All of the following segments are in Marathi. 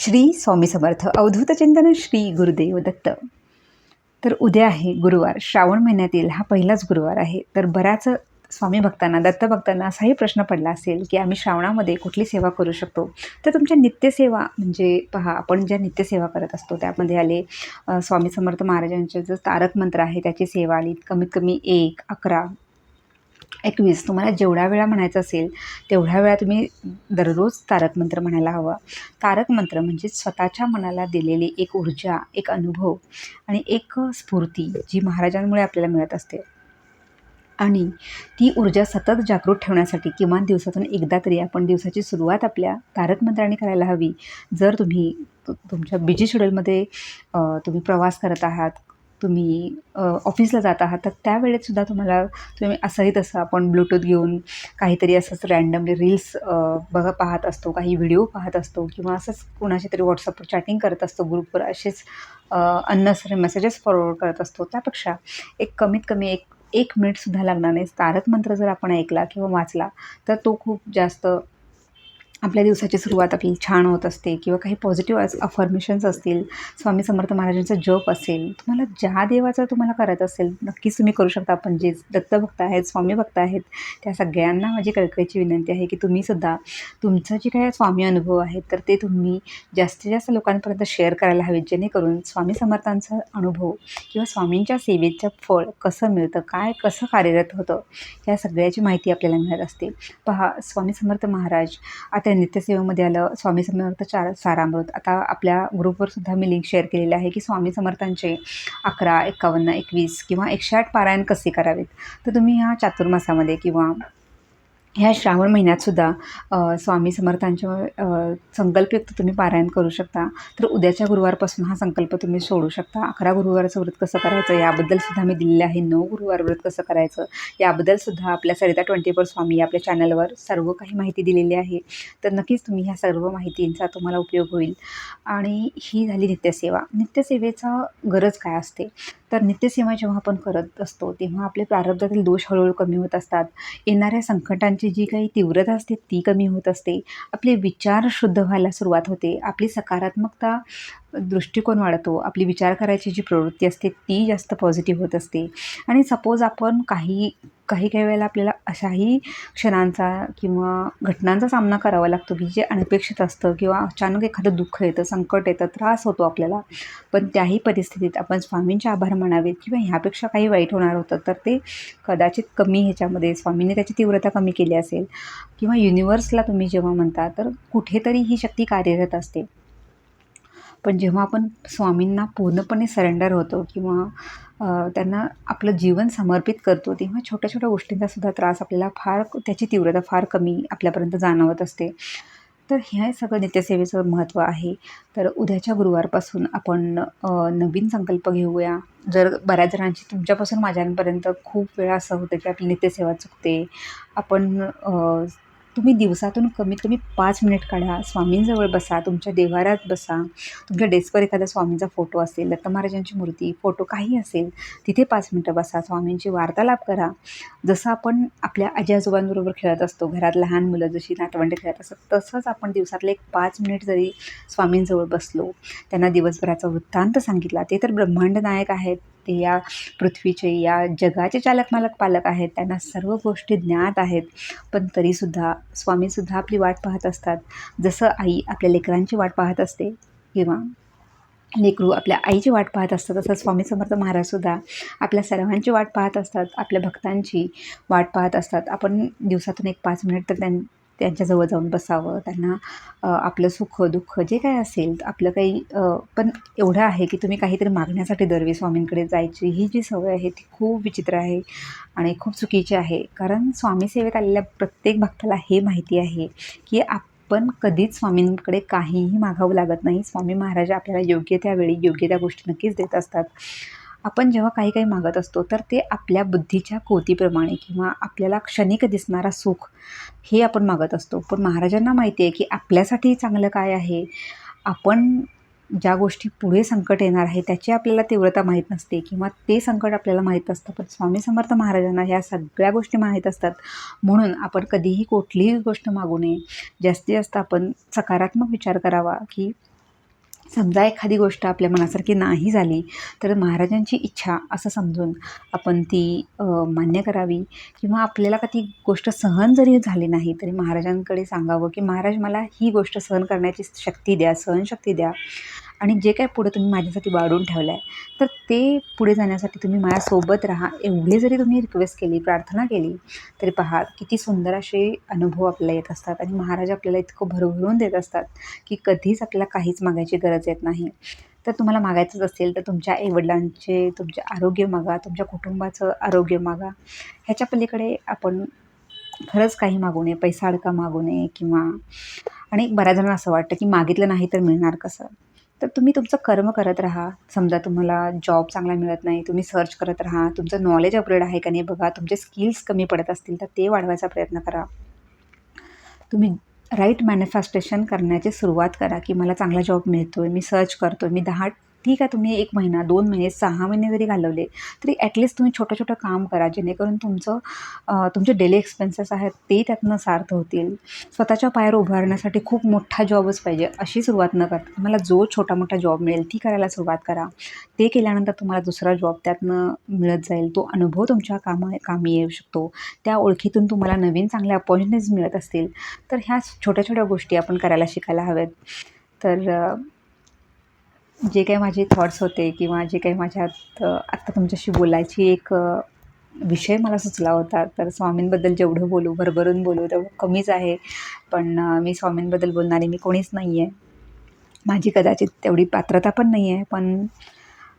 श्री स्वामी समर्थ अवधूत चिंतन श्री गुरुदेव दत्त. तर उद्या आहे गुरुवार श्रावण महिन्यातील हा पहिलाच गुरुवार आहे. तर बऱ्याच स्वामी भक्तांना दत्त भक्तांना असाही प्रश्न पडला असेल की आम्ही श्रावणामध्ये कुठली सेवा करू शकतो? तर तुमच्या नित्यसेवा म्हणजे पहा आपण ज्या नित्यसेवा करत असतो त्यामध्ये आले स्वामी समर्थ महाराजांचे जो तारक मंत्र आहे त्याची सेवा आली. कमीत कमी एक अकरा एकवीस तुम्हाला जेवढ्या वेळा म्हणायचं असेल तेवढ्या वेळा तुम्ही दररोज तारक मंत्र म्हणायला हवं. तारक मंत्र म्हणजे स्वतःच्या मनाला दिलेली एक ऊर्जा एक अनुभव आणि एक स्फूर्ती जी महाराजांमुळे आपल्याला मिळत असते. आणि ती ऊर्जा सतत जागृत ठेवण्यासाठी किमान दिवसातून एकदा तरी आपण दिवसाची सुरुवात आपल्या तारक मंत्राने करायला हवी. जर तुम्ही तुमच्या बिजी शेड्यूलमध्ये तुम्ही प्रवास करत आहात तुम्ही ऑफिसला जात आहात तर त्यावेळेत सुद्धा तुम्हाला तुम्ही असंही तसं आपण ब्लूटूथ घेऊन काहीतरी असंच रँडमली रील्स बघा पाहत असतो काही व्हिडिओ पाहत असतो किंवा असंच कोणाशी तरी व्हॉट्सअपवर चॅटिंग करत असतो ग्रुपवर असेच अननेसरी मेसेजेस फॉरवर्ड करत असतो. त्यापेक्षा एक कमीत कमी एक एक मिनिटसुद्धा लागणार नाही. तारक मंत्र जर आपण ऐकला किंवा वाचला तर तो खूप जास्त आपल्या दिवसाची सुरुवात आपली छान होत असते किंवा काही पॉझिटिव्ह अफर्मेशन्स असतील. स्वामी समर्थ महाराजांचा जप असेल. तुम्हाला ज्या देवाचं तुम्हाला करायचं असेल नक्कीच तुम्ही करू शकता. आपण जे दत्तभक्त आहेत स्वामी भक्त आहेत त्या सगळ्यांना माझी कळकळीची विनंती आहे की तुम्हीसुद्धा तुमचं जे काही स्वामी अनुभव आहेत तर ते तुम्ही जास्तीत जास्त लोकांपर्यंत शेअर करायला हवेत जेणेकरून स्वामी समर्थांचा अनुभव किंवा स्वामींच्या सेवेचं फळ कसं मिळतं काय कसं कार्यरत होतं या सगळ्याची माहिती आपल्याला मिळत असते. पहा स्वामी समर्थ महाराज आता ते नित्यसेवेमध्ये आलं. स्वामी समर्थ चार सारामृत. आता आपल्या ग्रुपवर सुद्धा मी लिंक शेअर केलेली आहे की स्वामी समर्थांचे अकरा एकावन्न एकवीस किंवा एकशे आठ पारायण कसे करावेत? तर तुम्ही ह्या चातुर्मासामध्ये किंवा ह्या श्रावण महिन्यातसुद्धा सुद्धा स्वामी समर्थांच्या संकल्पयुक्त तुम्ही पारायण करू शकता. तर उद्याच्या गुरुवारपासून हा संकल्प तुम्ही सोडू शकता. अकरा गुरुवारचं व्रत कसं करायचं? याबद्दल सुद्धा मी दिलेलं आहे. नऊ गुरुवार व्रत कसं करायचं? याबद्दल सुद्धा आपल्या सरिता ट्वेंटी फोर स्वामी आपल्या चॅनलवर सर्व काही माहिती दिलेली आहे. तर नक्कीच तुम्ही ह्या सर्व माहितींचा तुम्हाला उपयोग होईल. आणि ही झाली नित्यसेवा. नित्यसेवेचा गरज काय असते? तर नित्यसेवा जेव्हा आपण करत असतो तेव्हा आपले प्रारब्धातील दोष हळूहळू कमी होत असतात. येणाऱ्या संकटांची जी काही तीव्रता असते ती कमी होत असते. आपले विचार शुद्ध व्हायला सुरुवात होते. आपली सकारात्मकता दृष्टिकोन वाढतो. आपली विचार करायची जी प्रवृत्ती असते ती जास्त पॉझिटिव्ह होत असते. आणि सपोज आपण काही काही काही वेळेला आपल्याला अशाही क्षणांचा किंवा घटनांचा सामना करावा लागतो की जे अनपेक्षित असतं किंवा अचानक एखादं दुःख येतं संकट येतं त्रास होतो आपल्याला. पण त्याही परिस्थितीत आपण स्वामींचे आभार मानावेत किंवा ह्यापेक्षा काही वाईट होणार होतं तर ते कदाचित कमी ह्याच्यामध्ये स्वामींनी त्याची तीव्रता कमी केली असेल. किंवा युनिवर्सला तुम्ही जेव्हा म्हणता तर कुठेतरी ही शक्ती कार्यरत असते. पण जेव्हा आपण स्वामींना पूर्णपणे सरेंडर होतो किंवा त्यांना आपलं जीवन समर्पित करतो तेव्हा छोट्या छोट्या गोष्टींचा सुद्धा त्रास आपल्याला फार त्याची तीव्रता फार कमी आपल्यापर्यंत जाणवत असते. तर हे सगळं नित्यसेवेचं महत्त्व आहे. तर उद्याच्या गुरुवारपासून आपण नवीन संकल्प घेऊया. जर बऱ्याच जणांची तुमच्यापासून माझ्यापर्यंत खूप वेळा असं होतं की आपली नित्यसेवा चुकते. आपण तुम्ही दिवसातून कमीत कमी पाच मिनिट काढा. स्वामींजवळ बसा तुमच्या देवाऱ्यात बसा. तुमच्या डेस्कवर एखादा स्वामींचा फोटो असेल दत्त महाराजांची मूर्ती फोटो काही असेल तिथे पाच मिनटं बसा. स्वामींची वार्तालाप करा. जसं आपण आपल्या आजी आजोबांबरोबर खेळत असतो घरात लहान मुलं जशी नातवंडे खेळत असतात तसंच आपण दिवसातले एक पाच मिनिट जरी स्वामींजवळ बसलो त्यांना दिवसभराचा वृत्तांत सांगितला ते तर ब्रह्मांड नायक आहेत. ते या पृथ्वीचे या जगाचे चालक मालक पालक आहेत. त्यांना सर्व गोष्टी ज्ञात आहेत. पण तरीसुद्धा स्वामीसुद्धा आपली वाट पाहत असतात. जसं आई आपल्या लेकरांची वाट पाहत असते किंवा लेकरू आपल्या आईची वाट पाहत असतात तसं स्वामी समर्थ महाराजसुद्धा आपल्या सर्वांची वाट पाहत असतात. आपल्या भक्तांची वाट पाहत असतात. आपण दिवसातून एक पाच मिनिट तर त्यां त्यांच्याजवळ जाऊन बसावं त्यांना आपलं सुख दुःख जे काय असेल आपलं काही पण एवढं आहे की तुम्ही काहीतरी मागण्यासाठी दरवे स्वामींकडे जायची ही जी सवय आहे ती खूप विचित्र आहे आणि खूप चुकीची आहे. कारण स्वामी सेवेत आलेल्या प्रत्येक भक्ताला हे माहिती आहे की आपण कधीच स्वामींकडे काहीही मागावं लागत नाही. स्वामी महाराज आपल्याला योग्य त्यावेळी योग्य त्या गोष्टी नक्कीच देत असतात. आपण जेव्हा काही काही मागत असतो तर ते आपल्या बुद्धीच्या कोतीप्रमाणे किंवा आपल्याला क्षणिक दिसणारा सुख हे आपण मागत असतो. पण महाराजांना माहिती आहे की आपल्यासाठी चांगलं काय आहे? आपण ज्या गोष्टी पुढे संकट येणार आहे त्याची आपल्याला तीव्रता माहीत नसते किंवा ते संकट आपल्याला माहीत असतं पण स्वामी समर्थ महाराजांना ह्या सगळ्या गोष्टी माहीत असतात. म्हणून आपण कधीही कुठलीही गोष्ट मागू नये. जास्तीत जास्त आपण सकारात्मक विचार करावा की समजा एखादी गोष्ट आपल्या मनासारखी नाही झाली तर महाराजांची इच्छा असं समजून आपण ती मान्य करावी किंवा आपल्याला का ती गोष्ट सहन जरी झाली नाही तरी महाराजांकडे सांगावं की महाराज मला ही गोष्ट सहन करण्याची शक्ती द्या सहनशक्ती द्या. आणि जे काय पुढे तुम्ही माझ्यासाठी वाढून ठेवलं आहे तर ते पुढे जाण्यासाठी तुम्ही माझ्यासोबत राहा. एवढे जरी तुम्ही रिक्वेस्ट केली प्रार्थना केली तरी पहा किती सुंदर असे अनुभव आपल्याला येत असतात. आणि महाराज आपल्याला इतकं भरभरून देत असतात की कधीच आपल्याला काहीच मागायची गरज येत नाही. तर तुम्हाला मागायचंच असेल तर तुमच्या आईवडिलांचे तुमचे आरोग्य मागा तुमच्या कुटुंबाचं आरोग्य मागा. ह्याच्या पलीकडे आपण खरंच काही मागू नये पैसा अडका मागू नये किंवा आणि बऱ्याच जणांना असं वाटतं की मागितलं नाही तर मिळणार कसं? तर तुम्ही तुमचं कर्म करत राहा. समजा तुम्हाला जॉब चांगला मिळत नाही तुम्ही सर्च करत राहा. तुमचं नॉलेज अपग्रेड आहे का नाही बघा. तुमचे स्किल्स कमी पडत असतील तर ते वाढवायचा प्रयत्न करा. तुम्ही राईट मॅनिफेस्टेशन करण्याची सुरुवात करा की मला चांगला जॉब मिळतो आहे मी सर्च करतो आहे मी दहा ठीक आहे तुम्ही एक महिना दोन महिने सहा महिने जरी घालवले तरी ॲटलिस्ट तुम्ही छोटं छोटं काम करा जेणेकरून तुमचं तुमचे डेली एक्सपेन्सेस आहेत ते त्यातनं सार्थ होतील. स्वतःच्या पायावर उभारण्यासाठी खूप मोठा जॉबच पाहिजे अशी सुरुवात न करता तुम्हाला जो छोटा मोठा जॉब मिळेल ती करायला सुरुवात करा. ते केल्यानंतर तुम्हाला दुसरा जॉब त्यातनं मिळत जाईल. तो अनुभव तुमच्या कामा कामी येऊ शकतो. त्या ओळखीतून तुम्हाला नवीन चांगल्या अपॉर्च्युनिटीज मिळत असतील. तर ह्या छोट्या छोट्या गोष्टी आपण करायला शिकायला हव्यात. तर जे काही माझे थॉट्स होते किंवा जे काही माझ्यात आत्ता तुमच्याशी बोलायची एक विषय मला सुचला होता. तर स्वामींबद्दल जेवढं बोलू भरभरून बोलू तेवढं कमीच आहे. पण मी स्वामींबद्दल बोलणारी मी कोणीच नाही आहे माझी कदाचित तेवढी पात्रता पण नाही आहे पण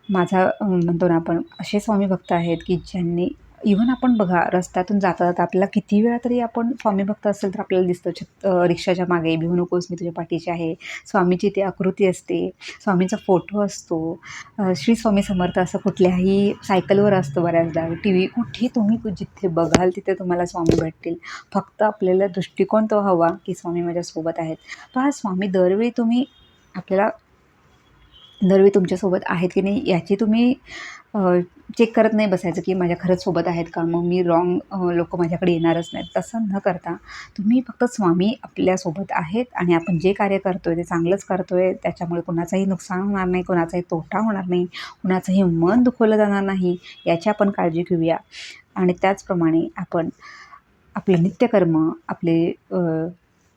माझा म्हणतो ना आपण असे स्वामी भक्त आहेत की ज्यांनी इव्हन आपण बघा रस्त्यातून जाता जाता आपल्याला किती वेळा तरी आपण स्वामी भक्त असेल तर आपल्याला दिसतं छत रिक्षाच्या मागे भिवू नकोस मी तुझ्या पाठीची आहे. स्वामीची ती आकृती असते स्वामींचा फोटो असतो श्री स्वामी समर्थ असं कुठल्याही सायकलवर असतं बऱ्याचदा. टी व्ही कुठे तुम्ही जिथे बघाल तिथे तुम्हाला स्वामी भेटतील. फक्त आपल्याला दृष्टिकोन तो हवा की स्वामी माझ्यासोबत आहेत. पहा स्वामी दरवेळी तुम्ही आपल्याला दरवेळी तुमच्यासोबत आहेत की नाही याची तुम्ही चेक करत नाही बसायचं की माझ्या खरंच सोबत आहेत का? मग मी रॉंग लोक माझ्याकडे येणारच नाहीत. तसं न करता तुम्ही फक्त स्वामी आपल्यासोबत आहेत आणि आपण जे कार्य करतो आहे ते चांगलंच करतो आहे त्याच्यामुळे कोणाचंही नुकसान होणार नाही कोणाचाही तोटा होणार नाही कुणाचंही मन दुखवलं जाणार नाही याची आपण काळजी घेऊया. आणि त्याचप्रमाणे आपण आपलं नित्यकर्म आपले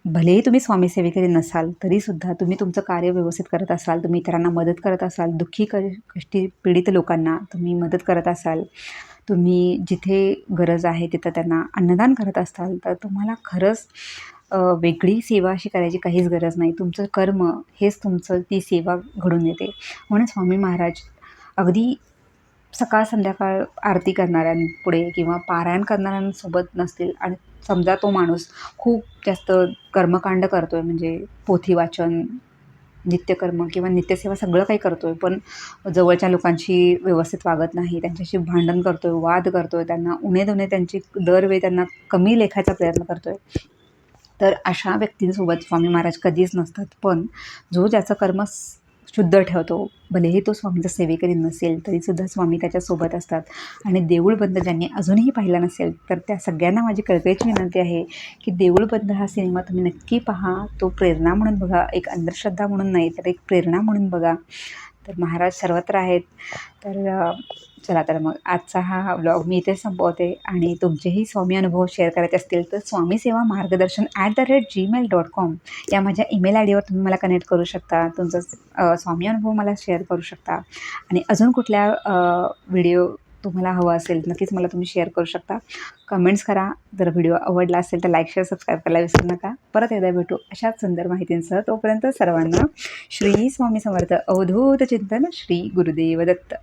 भलेही तुम्ही स्वामीसेविकरी नसाल तरीसुद्धा तुम्ही तुमचं कार्य व्यवस्थित करत असाल तुम्ही इतरांना मदत करत असाल दुःखी क कष्टी पीडित लोकांना तुम्ही मदत करत असाल तुम्ही जिथे गरज आहे तिथं त्यांना अन्नदान करत असाल तर तुम्हाला खरंच वेगळी सेवा अशी करायची काहीच गरज नाही. तुमचं कर्म हेच तुमचं ती सेवा घडून येते म्हणून स्वामी महाराज अगदी सकाळ संध्याकाळ आरती करणाऱ्यांपुढे किंवा पारायण करणाऱ्यांसोबत नसतील आणि समजा तो माणूस खूप जास्त कर्मकांड करतो आहे म्हणजे पोथी वाचन नित्यकर्म किंवा नित्यसेवा सगळं काही करतो आहे पण जवळच्या लोकांशी व्यवस्थित वागत नाही त्यांच्याशी भांडण करतो आहे वाद करतो आहे त्यांना उणे दुणे त्यांची दरवेळी त्यांना कमी लेखायचा प्रयत्न करतो आहे तर अशा व्यक्तींसोबत स्वामी महाराज कधीच नसतात. पण जो ज्याचं कर्म शुद्ध ठेवतो. भलेही तो स्वामीचा सेवेकरी नसेल तरीसुद्धा स्वामी त्याच्यासोबत असतात. आणि देऊळ बंद ज्यांनी अजूनही पाहिला नसेल तर त्या सगळ्यांना माझी कळकळीची विनंती आहे की देऊळ बंद हा सिनेमा तुम्ही नक्की पहा. तो प्रेरणा म्हणून बघा एक अंधश्रद्धा म्हणून नाही तर एक प्रेरणा म्हणून बघा. तर महाराज सर्वत्र आहेत. तर चला तर मग आजचा हा व्लॉग मी इथे संपवते आणि तुमचेही स्वामी अनुभव शेअर करायचे असतील तर स्वामी सेवा मार्गदर्शन at the rate Gmail dot com या माझ्या ईमेल आय डीवर तुम्ही मला कनेक्ट करू शकता. तुमचा स्वामी अनुभव मला शेअर करू शकता. आणि अजून कुठल्या व्हिडिओ तुम्हाला हवं असेल नक्कीच मला तुम्ही शेअर करू शकता. कमेंट्स करा. जर व्हिडिओ आवडला असेल तर लाईक शेअर सबस्क्राईब करायला विसरू नका. परत एकदा भेटू अशाच सुंदर माहितींसह. तोपर्यंत सर्वांना श्री स्वामी समर्थ अवधूत चिंतन श्री गुरुदेव दत्त.